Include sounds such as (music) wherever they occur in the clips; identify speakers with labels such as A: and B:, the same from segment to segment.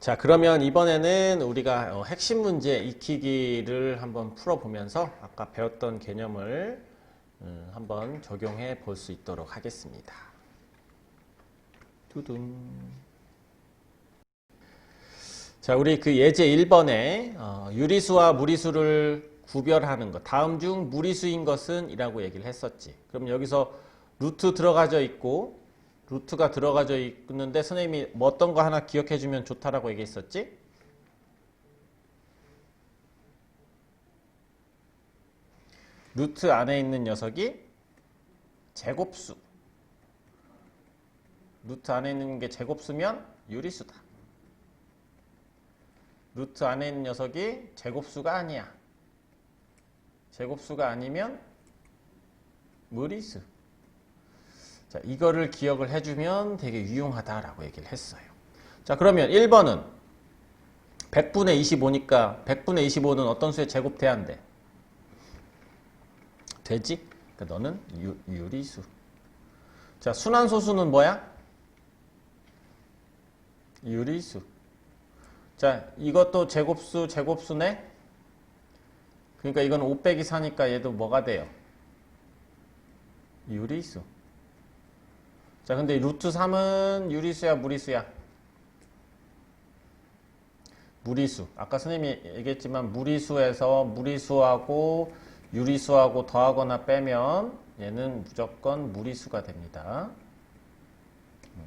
A: 자, 그러면 이번에는 우리가 어, 핵심 문제 익히기를 한번 풀어보면서 아까 배웠던 개념을 음, 한번 적용해 볼 수 있도록 하겠습니다. 두둥. 자, 우리 그 예제 1번에 어, 유리수와 무리수를 구별하는 것. 다음 중 무리수인 것은 이라고 얘기를 했었지. 그럼 여기서 루트 들어가져 있고 루트가 들어가져 있는데 선생님이 뭐 어떤 거 하나 기억해 주면 좋다라고 얘기했었지? 루트 안에 있는 녀석이 제곱수. 루트 안에 있는 게 제곱수면 유리수다. 루트 안에 있는 녀석이 제곱수가 아니야. 제곱수가 아니면 무리수. 자, 이거를 기억을 해주면 되게 유용하다라고 얘기를 했어요. 자, 그러면 1번은 100분의 25니까 100분의 25는 어떤 수의 제곱 돼야 안 돼? 되지? 그러니까 너는 유, 유리수. 자, 순환소수는 뭐야? 유리수. 자, 이것도 제곱수, 제곱수네? 그러니까 이건 5 빼기 4니까 얘도 뭐가 돼요? 유리수. 자, 근데 루트 3은 유리수야, 무리수야? 무리수. 아까 선생님이 얘기했지만 무리수에서 무리수하고 유리수하고 더하거나 빼면 얘는 무조건 무리수가 됩니다.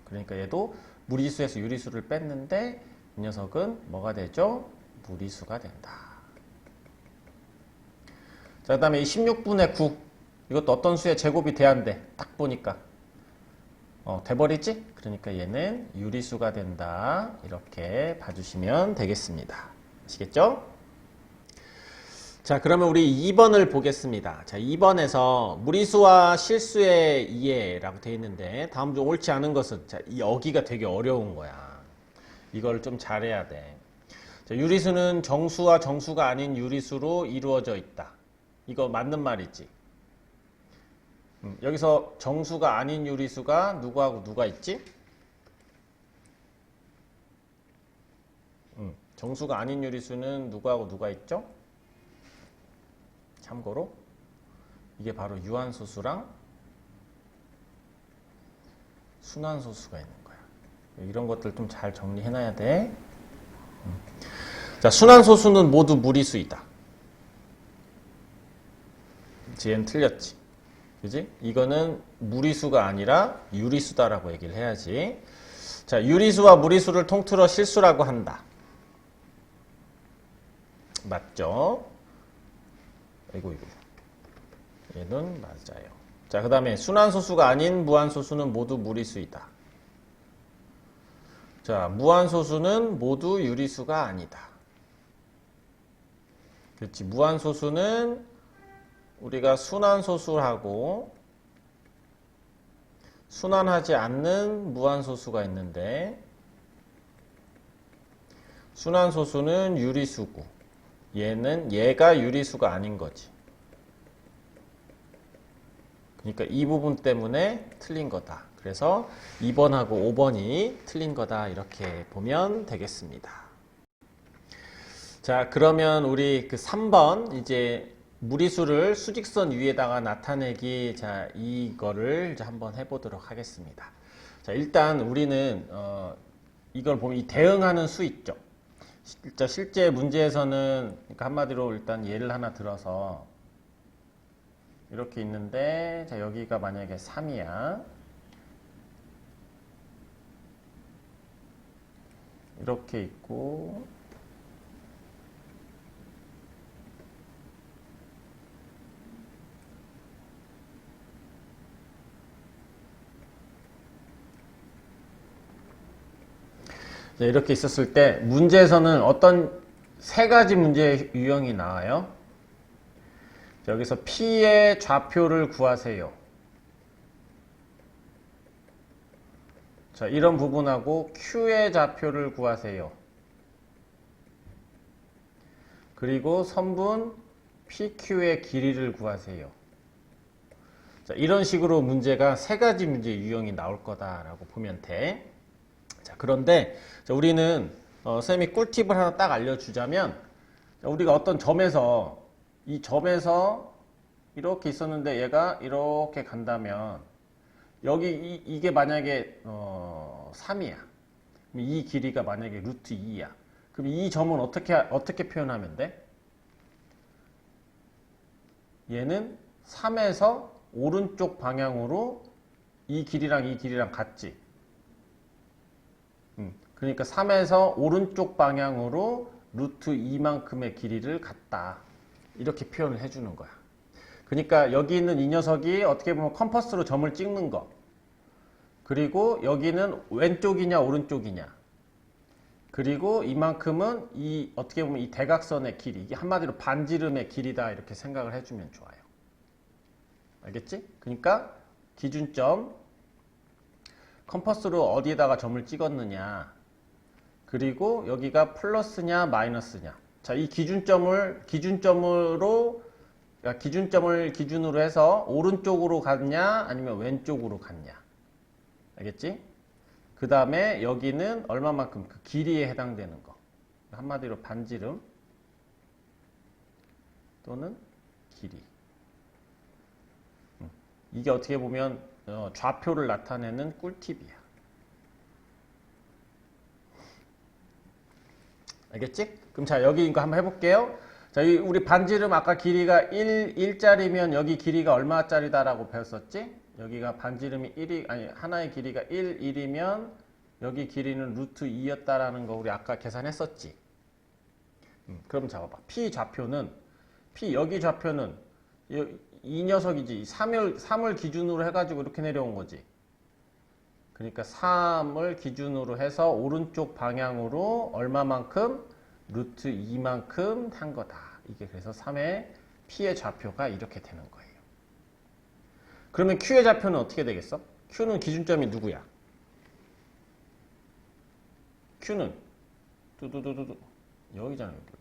A: 그러니까 얘도 무리수에서 유리수를 뺐는데 이 녀석은 뭐가 되죠? 무리수가 된다. 자, 그 다음에 이 16분의 9. 이것도 어떤 수의 제곱이 돼야 안 돼? 딱 보니까. 어, 돼버리지? 그러니까 얘는 유리수가 된다. 이렇게 봐주시면 되겠습니다. 아시겠죠? 자, 그러면 우리 2번을 보겠습니다. 자, 2번에서 무리수와 실수의 이해라고 되어 있는데 다음 중 옳지 않은 것은 자, 이 여기가 되게 어려운 거야. 이걸 좀 잘해야 돼. 자, 유리수는 정수와 정수가 아닌 유리수로 이루어져 있다. 이거 맞는 말이지. 음, 여기서 정수가 아닌 유리수가 누구하고 누가 있지? 음, 정수가 아닌 유리수는 누구하고 누가 있죠? 참고로 이게 바로 유한소수랑 순환소수가 있는 거야. 이런 것들 좀 잘 정리해놔야 돼. 음. 자, 순환소수는 모두 무리수이다. 지엔 틀렸지. 그지? 이거는 무리수가 아니라 유리수다라고 얘기를 해야지. 자, 유리수와 무리수를 통틀어 실수라고 한다. 맞죠? 아이고, 이거. 얘는 맞아요. 자, 그 다음에 순환소수가 아닌 무한소수는 모두 무리수이다. 자, 무한소수는 모두 유리수가 아니다. 그렇지. 무한소수는 우리가 순환소수하고 순환하지 않는 무한소수가 있는데 순환소수는 유리수고 얘는 얘가 유리수가 아닌 거지. 그러니까 이 부분 때문에 틀린 거다. 그래서 2번하고 5번이 틀린 거다. 이렇게 보면 되겠습니다. 자, 그러면 우리 그 3번 이제 무리수를 수직선 위에다가 나타내기 자 이거를 이제 한번 해보도록 하겠습니다. 자 일단 우리는 어, 이걸 보면 이 대응하는 수 있죠. 실제, 실제 문제에서는 그러니까 한마디로 일단 예를 하나 들어서 이렇게 있는데 자 여기가 만약에 3이야. 이렇게 있고 이렇게 있었을 때 문제에서는 어떤 세 가지 문제 유형이 나와요. 여기서 P의 좌표를 구하세요. 자, 이런 부분하고 Q의 좌표를 구하세요. 그리고 선분 PQ의 길이를 구하세요. 자, 이런 식으로 문제가 세 가지 문제 유형이 나올 거다라고 보면 돼. 자, 그런데 자, 우리는 어, 쌤이 꿀팁을 하나 딱 알려주자면 우리가 어떤 점에서 이 점에서 이렇게 있었는데 얘가 이렇게 간다면 여기 이, 게 만약에 어, 3이야. 이 길이가 만약에 루트 2야. 그럼 이 점은 어떻게 어떻게 표현하면 돼? 얘는 3에서 오른쪽 방향으로 이 길이랑 이 길이랑 같지. 음, 그러니까 3에서 오른쪽 방향으로 루트 2만큼의 길이를 갔다. 이렇게 표현을 해주는 거야. 그러니까 여기 있는 이 녀석이 어떻게 보면 컴퍼스로 점을 찍는 거. 그리고 여기는 왼쪽이냐 오른쪽이냐. 그리고 이만큼은 이 어떻게 보면 이 대각선의 길이 이게 한마디로 반지름의 길이다 이렇게 생각을 해주면 좋아요. 알겠지? 그러니까 기준점 컴퍼스로 어디에다가 점을 찍었느냐 그리고 여기가 플러스냐 마이너스냐. 자 이 기준점을 기준점으로 기준점을 기준으로 해서 오른쪽으로 갔냐 아니면 왼쪽으로 갔냐. 알겠지? 그 다음에 여기는 얼마만큼 그 길이에 해당되는 거. 한마디로 반지름 또는 길이. 음, 이게 어떻게 보면 어, 좌표를 나타내는 꿀팁이야 알겠지? 그럼 자 여기 이거 한번 해볼게요 자 이 우리 반지름 아까 길이가 1, 1짜리면 여기 길이가 얼마짜리다라고 배웠었지? 여기가 반지름이 1이 아니 하나의 길이가 1, 1이면 여기 길이는 루트 2였다라는 거 우리 아까 계산했었지. 음, 그럼 잡아봐. P 좌표는 P 여기 좌표는 이, 이 녀석이지. 3을 3을 기준으로 해가지고 이렇게 내려온 거지. 그러니까 3을 기준으로 해서 오른쪽 방향으로 얼마만큼 루트 2만큼 한 거다. 이게 그래서 3의 P의 좌표가 이렇게 되는 거예요. 그러면 Q의 좌표는 어떻게 되겠어? Q는 기준점이 누구야? Q는 두두두두두 여기잖아 여기.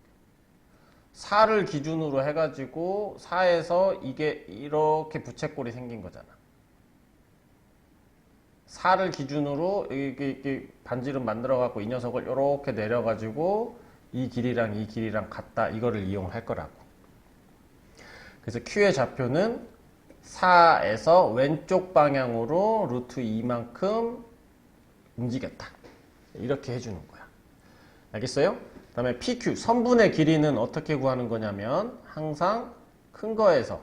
A: 4를 기준으로 해가지고 4에서 이게 이렇게 부채꼴이 생긴 거잖아. 4를 기준으로 이렇게, 이렇게 반지름 만들어 갖고 이 녀석을 이렇게 내려 가지고 이 길이랑 이 길이랑 같다 이거를 이용할 거라고. 그래서 Q의 좌표는 4에서 왼쪽 방향으로 루트 2만큼 움직였다. 이렇게 해주는 거야. 알겠어요? 그 다음에 PQ, 선분의 길이는 어떻게 구하는 거냐면 항상 큰 거에서,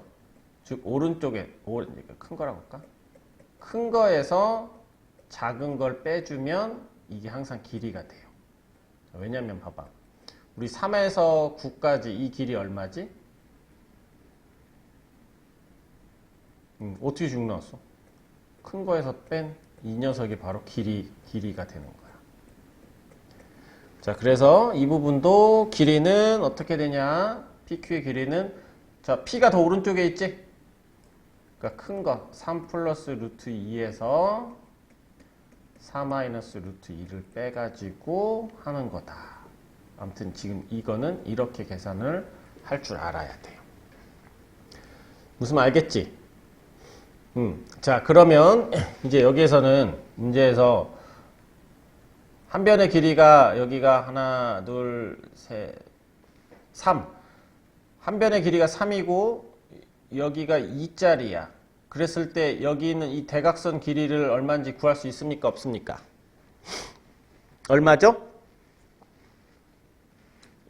A: 즉 오른쪽에, 큰 거라고 할까? 큰 거에서 작은 걸 빼주면 이게 항상 길이가 돼요. 왜냐면 봐봐. 우리 3에서 9까지 이 길이 얼마지? 음, 어떻게 6 나왔어? 큰 거에서 뺀 이 녀석이 바로 길이, 길이가 되는 거야. 자, 그래서 이 부분도 길이는 어떻게 되냐? PQ의 길이는, 자, P가 더 오른쪽에 있지? 그러니까 큰 거, 3 플러스 루트 2에서 4 마이너스 루트 2를 빼가지고 하는 거다. 아무튼 지금 이거는 이렇게 계산을 할 줄 알아야 돼요. 무슨 말 알겠지? 음, 자, 그러면 (clears throat) 이제 여기에서는 문제에서 한 변의 길이가 여기가 하나, 둘, 셋, 3. 한 변의 길이가 3이고 여기가 2짜리야. 그랬을 때 여기 있는 이 대각선 길이를 얼마인지 구할 수 있습니까? 없습니까? 얼마죠?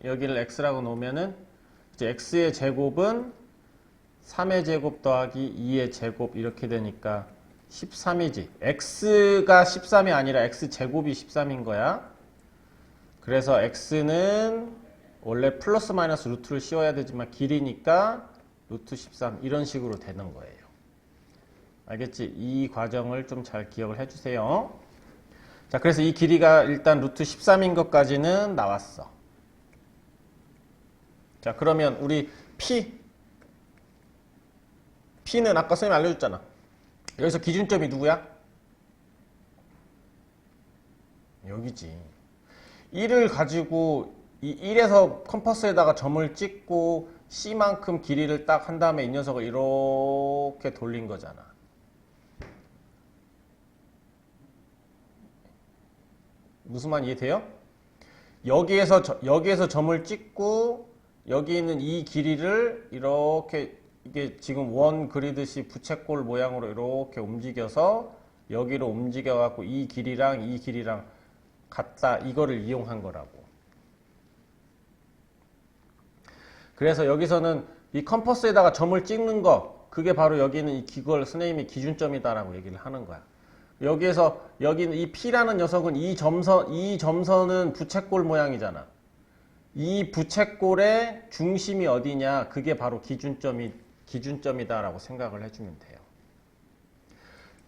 A: 여기를 x라고 놓으면은 이제 x의 제곱은 3의 제곱 더하기 2의 제곱 이렇게 되니까 13이지. x가 13이 아니라 x 제곱이 13인 거야. 그래서 x는 원래 플러스 마이너스 루트를 씌워야 되지만 길이니까 루트 13 이런 식으로 되는 거예요. 알겠지? 이 과정을 좀 잘 기억을 해주세요. 자, 그래서 이 길이가 일단 루트 13인 것까지는 나왔어. 자, 그러면 우리 p P는 아까 선생님이 알려줬잖아. 여기서 기준점이 누구야? 여기지. 1을 가지고 이 1에서 컴퍼스에다가 점을 찍고 C만큼 길이를 딱 한 다음에 이 녀석을 이렇게 돌린 거잖아. 무슨 말 이해돼요? 여기에서 저- 여기에서 점을 찍고 여기 있는 이 길이를 이렇게 이게 지금 원 그리듯이 부채꼴 모양으로 이렇게 움직여서 여기로 움직여 갖고 이 길이랑 이 길이랑 같다 이거를 이용한 거라고. 그래서 여기서는 이 컴퍼스에다가 점을 찍는 거 그게 바로 여기는 이 기걸 선생님이 기준점이다라고 얘기를 하는 거야. 여기에서 여기는 이 P라는 녀석은 이 점선 이 점선은 부채꼴 모양이잖아. 이 부채꼴의 중심이 어디냐? 그게 바로 기준점이 기준점이다라고 생각을 해주면 돼요.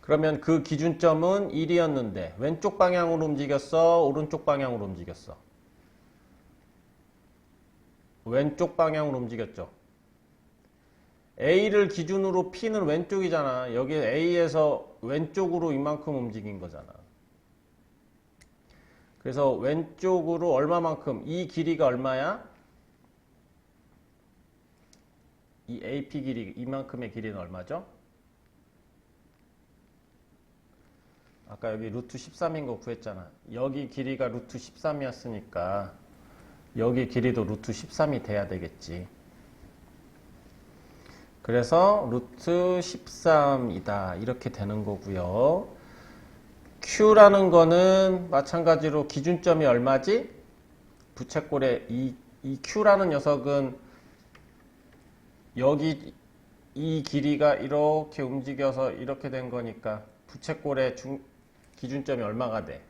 A: 그러면 그 기준점은 1이었는데 왼쪽 방향으로 움직였어? 오른쪽 방향으로 움직였어? 왼쪽 방향으로 움직였죠. A를 기준으로 P는 왼쪽이잖아. 여기 A에서 왼쪽으로 이만큼 움직인 거잖아. 그래서 왼쪽으로 얼마만큼? 이 길이가 얼마야? 이 AP 길이, 이만큼의 길이는 얼마죠? 아까 여기 루트 13인 거 구했잖아. 여기 길이가 루트 13이었으니까 여기 길이도 루트 13이 돼야 되겠지. 그래서 루트 13이다. 이렇게 되는 거고요. Q라는 거는 마찬가지로 기준점이 얼마지? 부채꼴의 이, 이 Q라는 녀석은 여기 이 길이가 이렇게 움직여서 이렇게 된 거니까 부채꼴의 중, 기준점이 얼마가 돼?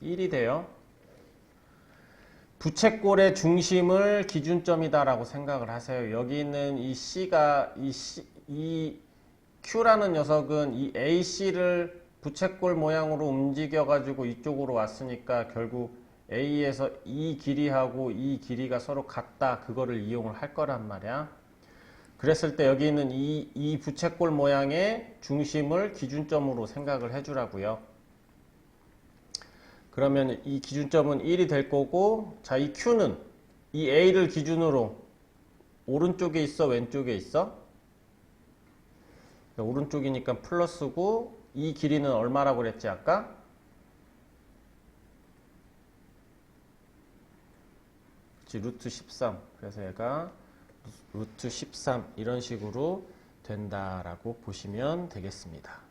A: 일이 돼요. 부채꼴의 중심을 기준점이다라고 생각을 하세요. 여기 있는 이 C가 이, C, 이 Q라는 녀석은 이 AC를 부채꼴 모양으로 움직여 가지고 이쪽으로 왔으니까 결국 A에서 이 길이하고 이 길이가 서로 같다 그거를 이용을 할 거란 말이야. 그랬을 때 여기 있는 이, 이 부채꼴 모양의 중심을 기준점으로 생각을 해주라고요. 그러면 이 기준점은 1이 될 거고, 자, 이 Q는 이 A를 기준으로 오른쪽에 있어, 왼쪽에 있어? 오른쪽이니까 플러스고, 이 길이는 얼마라고 그랬지, 아까? 그치, 루트 13. 그래서 얘가 루트 13 이런 식으로 된다라고 보시면 되겠습니다.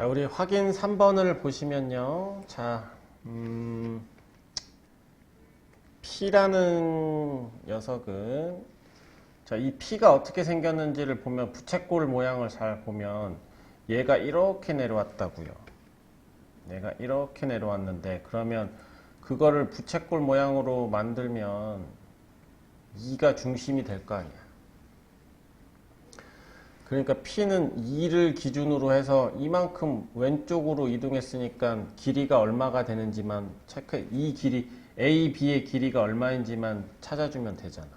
A: 자, 우리 확인 3번을 보시면요. 자, 음, P라는 녀석은 자, 이 P가 어떻게 생겼는지를 보면 부채꼴 모양을 잘 보면 얘가 이렇게 내려왔다고요. 얘가 이렇게 내려왔는데 그러면 그거를 부채꼴 모양으로 만들면 2가 중심이 될 거 아니야. 그러니까 P는 2를 기준으로 해서 이만큼 왼쪽으로 이동했으니까 길이가 얼마가 되는지만 체크, 이 길이, A, B의 길이가 얼마인지만 찾아주면 되잖아.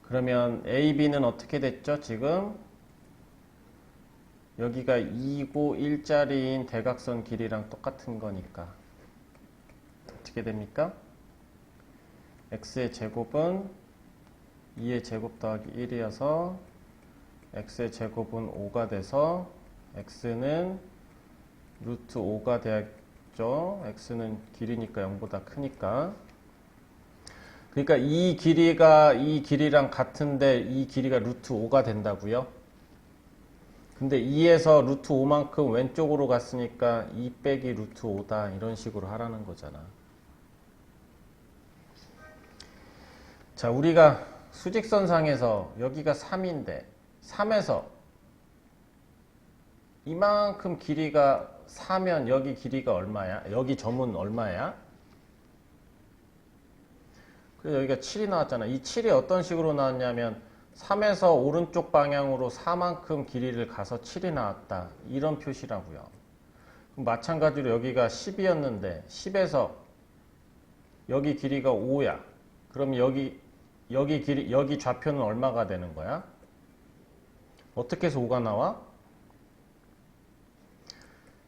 A: 그러면 A, B는 어떻게 됐죠? 지금 여기가 2고 1짜리인 대각선 길이랑 똑같은 거니까 어떻게 됩니까? X의 제곱은 2의 제곱 더하기 1이어서 x의 제곱은 5가 돼서 x는 루트 5가 되었죠. x는 길이니까 0보다 크니까. 그러니까 이 길이가 이 길이랑 같은데 이 길이가 루트 5가 된다고요. 근데 2에서 루트 5만큼 왼쪽으로 갔으니까 2 빼기 루트 5다 이런 식으로 하라는 거잖아. 자, 우리가 수직선상에서 여기가 3인데 3에서 이만큼 길이가 4면 여기 길이가 얼마야? 여기 점은 얼마야? 그래서 여기가 7이 나왔잖아. 이 7이 어떤 식으로 나왔냐면 3에서 오른쪽 방향으로 4만큼 길이를 가서 7이 나왔다. 이런 표시라고요. 마찬가지로 여기가 10이었는데 10에서 여기 길이가 5야. 그럼 여기 여기 길이, 여기 좌표는 얼마가 되는 거야? 어떻게 해서 5가 나와?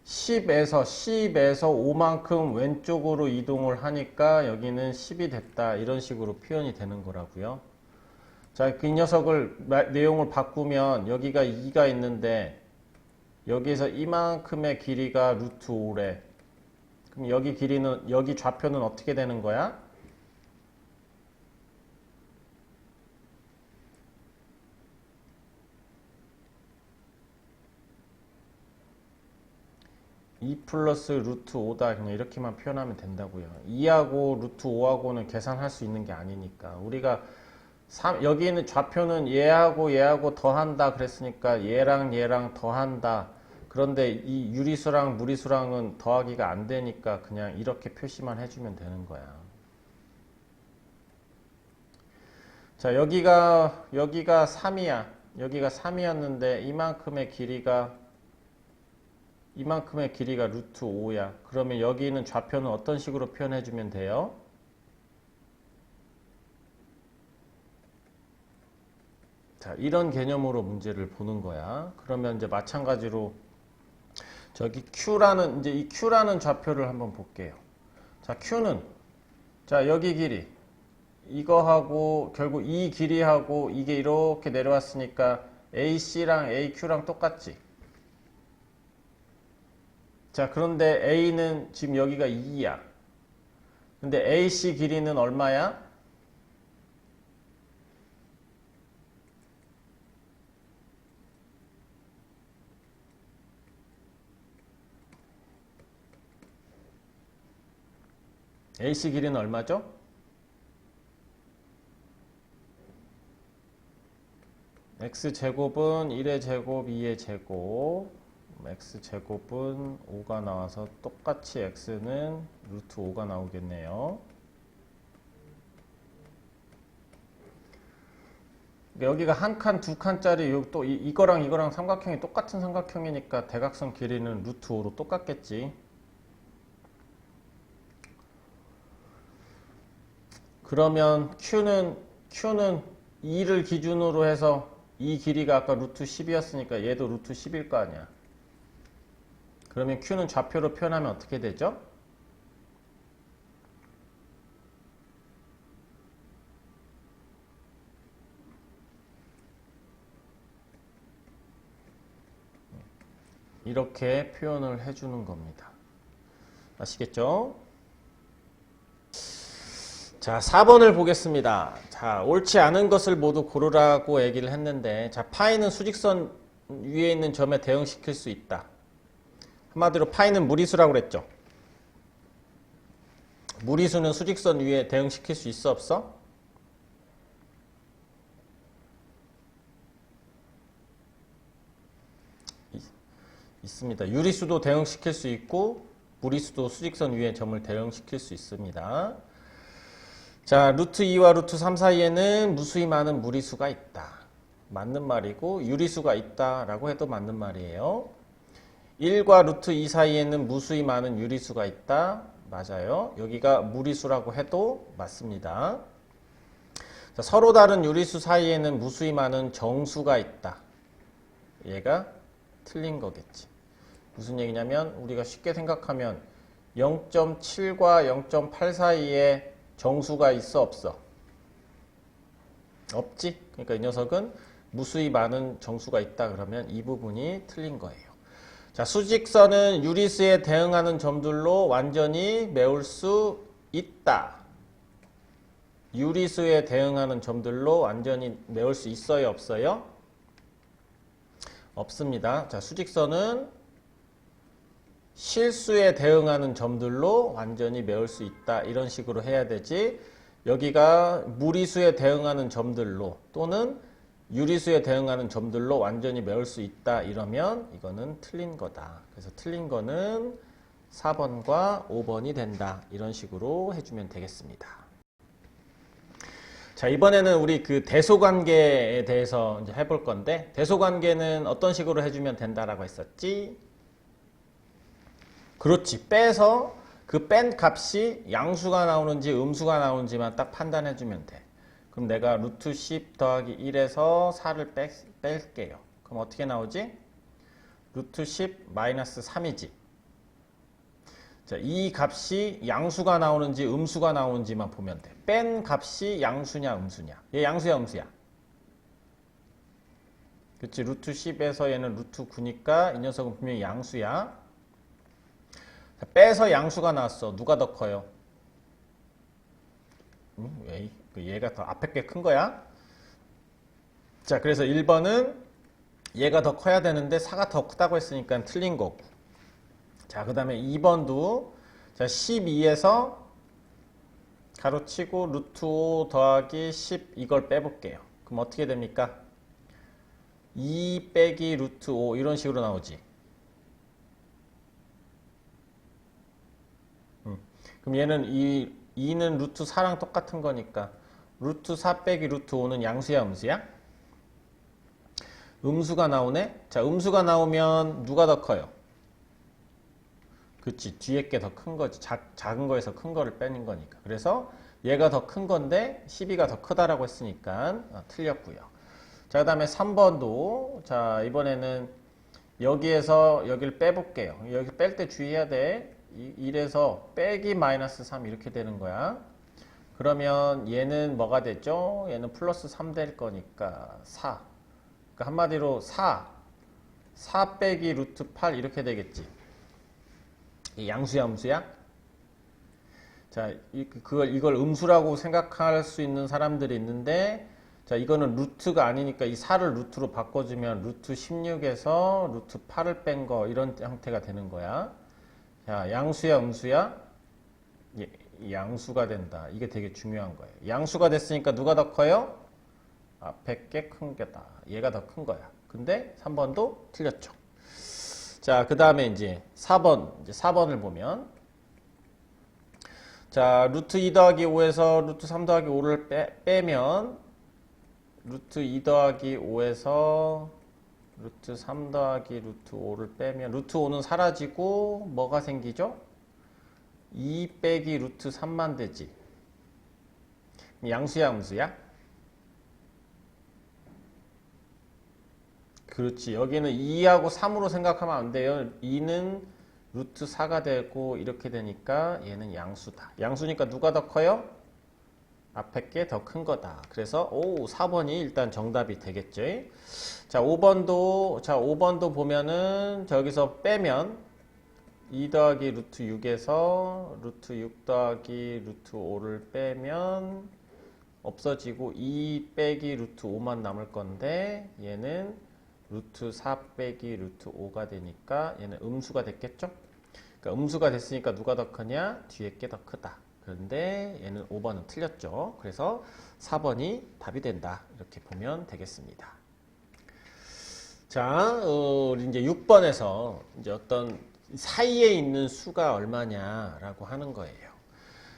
A: 10에서 10에서 5만큼 왼쪽으로 이동을 하니까 여기는 10이 됐다 이런 식으로 표현이 되는 거라고요. 자, 그 녀석을 마- 내용을 바꾸면 여기가 2가 있는데 여기에서 이만큼의 길이가 루트 5래. 그럼 여기 길이는 여기 좌표는 어떻게 되는 거야? 이 플러스 루트 5다 그냥 이렇게만 표현하면 된다고요. 2하고 루트 5하고는 계산할 수 있는 게 아니니까 우리가 삼- 여기 있는 좌표는 얘하고 얘하고 더한다 그랬으니까 얘랑 얘랑 더한다. 그런데 이 유리수랑 무리수랑은 더하기가 안 되니까 그냥 이렇게 표시만 해주면 되는 거야. 자 여기가 여기가 3이야. 여기가 3이었는데 이만큼의 길이가 이만큼의 길이가 루트 5야. 그러면 여기 있는 좌표는 어떤 식으로 표현해주면 돼요? 자, 이런 개념으로 문제를 보는 거야. 그러면 이제 마찬가지로 저기 Q라는 이제 이 Q라는 좌표를 한번 볼게요. 자, Q는 자, 여기 길이 이거하고 결국 이 길이하고 이게 이렇게 내려왔으니까 AC랑 AQ랑 똑같지. 자, 그런데 A는 지금 여기가 2야. 근데 AC 길이는 얼마야? AC 길이는 얼마죠? x제곱은 1의 제곱, 2의 제곱 x제곱은 5가 나와서 똑같이 x는 루트 5가 나오겠네요. 그러니까 여기가 한 칸, 두 칸짜리 또 이, 이거랑 이거랑 삼각형이 똑같은 삼각형이니까 대각선 길이는 루트 5로 똑같겠지. 그러면 q는 q는 2를 기준으로 해서 이 길이가 아까 루트 10이었으니까 얘도 루트 10일 거 아니야. 그러면 q는 좌표로 표현하면 어떻게 되죠? 이렇게 표현을 해주는 겁니다. 아시겠죠? 자, 4번을 보겠습니다. 자, 옳지 않은 것을 모두 고르라고 얘기를 했는데, 자, 파이는 수직선 위에 있는 점에 대응시킬 수 있다. 한마디로 파이는 무리수라고 그랬죠. 무리수는 수직선 위에 대응시킬 수 있어 없어? 있- 있습니다. 유리수도 대응시킬 수 있고 무리수도 수직선 위에 점을 대응시킬 수 있습니다. 자, 루트 2와 루트 3 사이에는 무수히 많은 무리수가 있다. 맞는 말이고 유리수가 있다라고 해도 맞는 말이에요. 1과 루트 2 사이에는 무수히 많은 유리수가 있다. 맞아요. 여기가 무리수라고 해도 맞습니다. 자, 서로 다른 유리수 사이에는 무수히 많은 정수가 있다. 얘가 틀린 거겠지. 무슨 얘기냐면 우리가 쉽게 생각하면 0.7과 0.8 사이에 정수가 있어 없어? 없지? 그러니까 이 녀석은 무수히 많은 정수가 있다 그러면 이 부분이 틀린 거예요. 자, 수직선은 유리수에 대응하는 점들로 완전히 메울 수 있다. 유리수에 대응하는 점들로 완전히 메울 수 있어요, 없어요? 없습니다. 자, 수직선은 실수에 대응하는 점들로 완전히 메울 수 있다. 이런 식으로 해야 되지. 여기가 무리수에 대응하는 점들로 또는 유리수에 대응하는 점들로 완전히 메울 수 있다. 이러면 이거는 틀린 거다. 그래서 틀린 거는 4번과 5번이 된다. 이런 식으로 해주면 되겠습니다. 자, 이번에는 우리 그 대소관계에 대해서 이제 해볼 건데, 대소관계는 어떤 식으로 해주면 된다라고 했었지? 그렇지. 빼서 그 뺀 값이 양수가 나오는지 음수가 나오는지만 딱 판단해주면 돼. 그럼 내가 루트 10 더하기 1에서 4를 뺄, 뺄게요. 그럼 어떻게 나오지? 루트 10 마이너스 3이지. 자, 이 값이 양수가 나오는지 음수가 나오는지만 보면 돼. 뺀 값이 양수냐 음수냐. 얘 양수야 음수야. 그치 루트 10에서 얘는 루트 9니까 이 녀석은 분명히 양수야 자, 빼서 양수가 나왔어 누가 더 커요? 음, 왜? 그 얘가 더 앞에 게 큰 거야? 자 그래서 1번은 얘가 더 커야 되는데 4가 더 크다고 했으니까 틀린 거고 자 그 다음에 2번도 자 12에서 가로치고 루트 5 더하기 10 이걸 빼볼게요 그럼 어떻게 됩니까? 2 빼기 루트 5 이런 식으로 나오지. 음. 그럼 얘는 이 2는 루트 4랑 똑같은 거니까 루트 4 빼기 루트 5는 양수야 음수야? 음수가 나오네? 자 음수가 나오면 누가 더 커요? 그치 뒤에 게 더 큰 거지 작, 작은 거에서 큰 거를 빼는 거니까 그래서 얘가 더 큰 건데 12가 더 크다라고 했으니까 어, 틀렸고요 자, 그 다음에 3번도, 자, 이번에는 여기에서 여기를 빼볼게요. 여기 뺄 때 주의해야 돼. 1에서 빼기 마이너스 3 이렇게 되는 거야. 그러면 얘는 뭐가 되죠? 얘는 플러스 3 될 거니까 4. 그러니까 한마디로 4. 4 빼기 루트 8 이렇게 되겠지. 이 양수야, 음수야? 자, 이, 그걸, 이걸 음수라고 생각할 수 있는 사람들이 있는데, 자, 이거는 루트가 아니니까 이 4를 루트로 바꿔주면 루트 16에서 루트 8을 뺀 거 이런 형태가 되는 거야. 자, 양수야, 음수야? 예, 양수가 된다. 이게 되게 중요한 거예요. 양수가 됐으니까 누가 더 커요? 앞에 게 큰 게다. 얘가 더 큰 거야. 근데 3번도 틀렸죠. 자, 그 다음에 이제 4번, 이제 4번을 보면 자, 루트 2 더하기 5에서 루트 3 더하기 5를 빼, 빼면 루트 2 더하기 5에서 루트 3 더하기 루트 5를 빼면 루트 5는 사라지고 뭐가 생기죠? 2 빼기 루트 3만 되지. 양수야 음수야? 그렇지. 여기는 2하고 3으로 생각하면 안 돼요. 2는 루트 4가 되고 이렇게 되니까 얘는 양수다. 양수니까 누가 더 커요? 앞에 게 더 큰 거다. 그래서 오 4번이 일단 정답이 되겠죠. 자 5번도 자 5번도 보면은 저기서 빼면 2 더하기 루트 6에서 루트 6 더하기 루트 5를 빼면 없어지고 2 빼기 루트 5만 남을 건데 얘는 루트 4 빼기 루트 5가 되니까 얘는 음수가 됐겠죠? 그러니까 음수가 됐으니까 누가 더 크냐? 뒤에 게 더 크다. 그런데 얘는 5번은 틀렸죠. 그래서 4번이 답이 된다. 이렇게 보면 되겠습니다. 자, 어, 우리 이제 6번에서 이제 어떤 사이에 있는 수가 얼마냐라고 하는 거예요.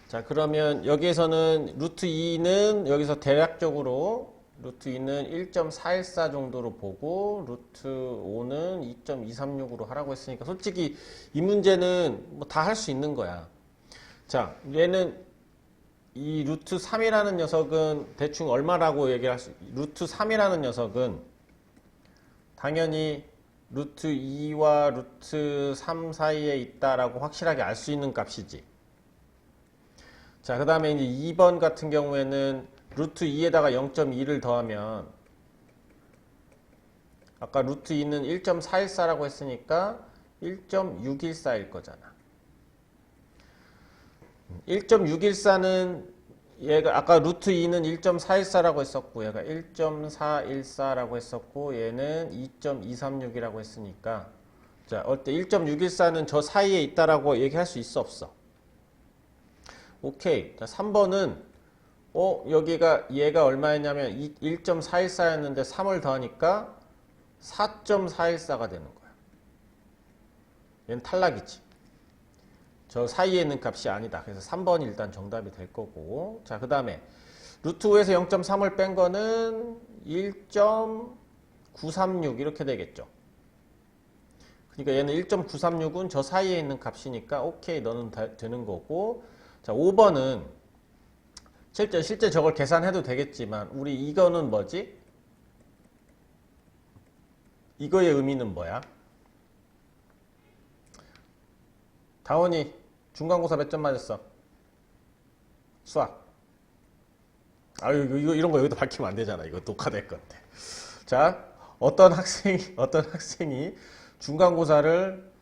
A: 자, 그러면 여기에서는 루트 2는 여기서 대략적으로 루트 2는 1.414 정도로 보고 루트 5는 2.236으로 하라고 했으니까 솔직히 이 문제는 뭐 다 할 수 있는 거야. 자, 얘는 이 루트 3이라는 녀석은 대충 얼마라고 얘기를 할 수, 루트 3이라는 녀석은 당연히 루트 2와 루트 3 사이에 있다라고 확실하게 알 수 있는 값이지. 자, 그 다음에 이제 2번 같은 경우에는 루트 2에다가 0.2를 더하면 아까 루트 2는 1.414라고 했으니까 1.614일 거잖아. 1.614는 얘가 아까 루트 2는 1.414라고 했었고 얘가 1.414라고 했었고 얘는 2.236이라고 했으니까. 자 어때? 1.614는 저 사이에 있다라고 얘기할 수 있어 없어? 오케이. 자 3번은 어 여기가 얘가 얼마였냐면 1.414였는데 3을 더하니까 4.414가 되는 거야. 얘는 탈락이지 저 사이에 있는 값이 아니다. 그래서 3번이 일단 정답이 될 거고. 자, 그 다음에 루트 5에서 0.3을 뺀 거는 1.936 이렇게 되겠죠. 그러니까 얘는 1.936은 저 사이에 있는 값이니까 오케이 너는 다, 되는 거고. 자, 5번은 실제 실제 저걸 계산해도 되겠지만 우리 이거는 뭐지? 이거의 의미는 뭐야? 다원이 중간고사 몇 점 맞았어? 수학. 아유, 이거, 이거, 이런 거 여기다 밝히면 안 되잖아. 이거 녹화될 건데. 자, 어떤 학생이 (laughs) 어떤 학생이 중간고사를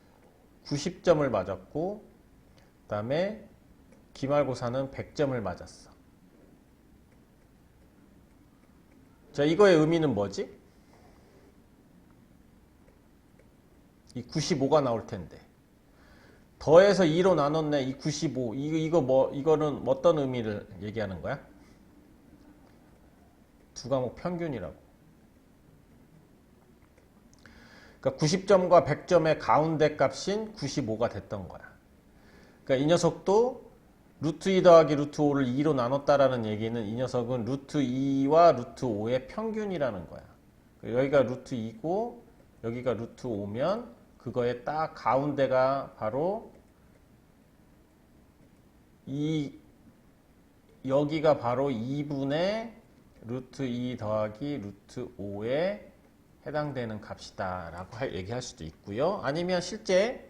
A: 90점을 맞았고 그다음에 기말고사는 100점을 맞았어. 자, 이거의 의미는 뭐지? 이 95가 나올 텐데. 더해서 2로 나눴네. 이 95. 이거 이거 뭐 이거는 어떤 의미를 얘기하는 거야? 두 과목 평균이라고. 그러니까 90점과 100점의 가운데 값인 95가 됐던 거야. 그러니까 이 녀석도 루트 2 더하기 루트 5를 2로 나눴다라는 얘기는 이 녀석은 루트 2와 루트 5의 평균이라는 거야. 여기가 루트 2고 여기가 루트 5면 그거의 딱 가운데가 바로 이 여기가 바로 2분의 루트 2 더하기 루트 5에 해당되는 값이다 라고 할- 얘기할 수도 있고요. 아니면 실제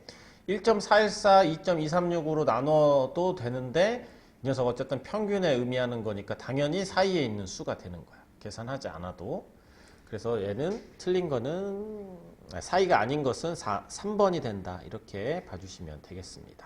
A: 1.414, 2.236으로 나눠도 되는데 이 녀석 어쨌든 평균에 의미하는 거니까 당연히 사이에 있는 수가 되는 거야. 계산하지 않아도. 그래서 얘는 틀린 거는 아, 사이가 아닌 것은 4, 3번이 된다. 이렇게 봐주시면 되겠습니다.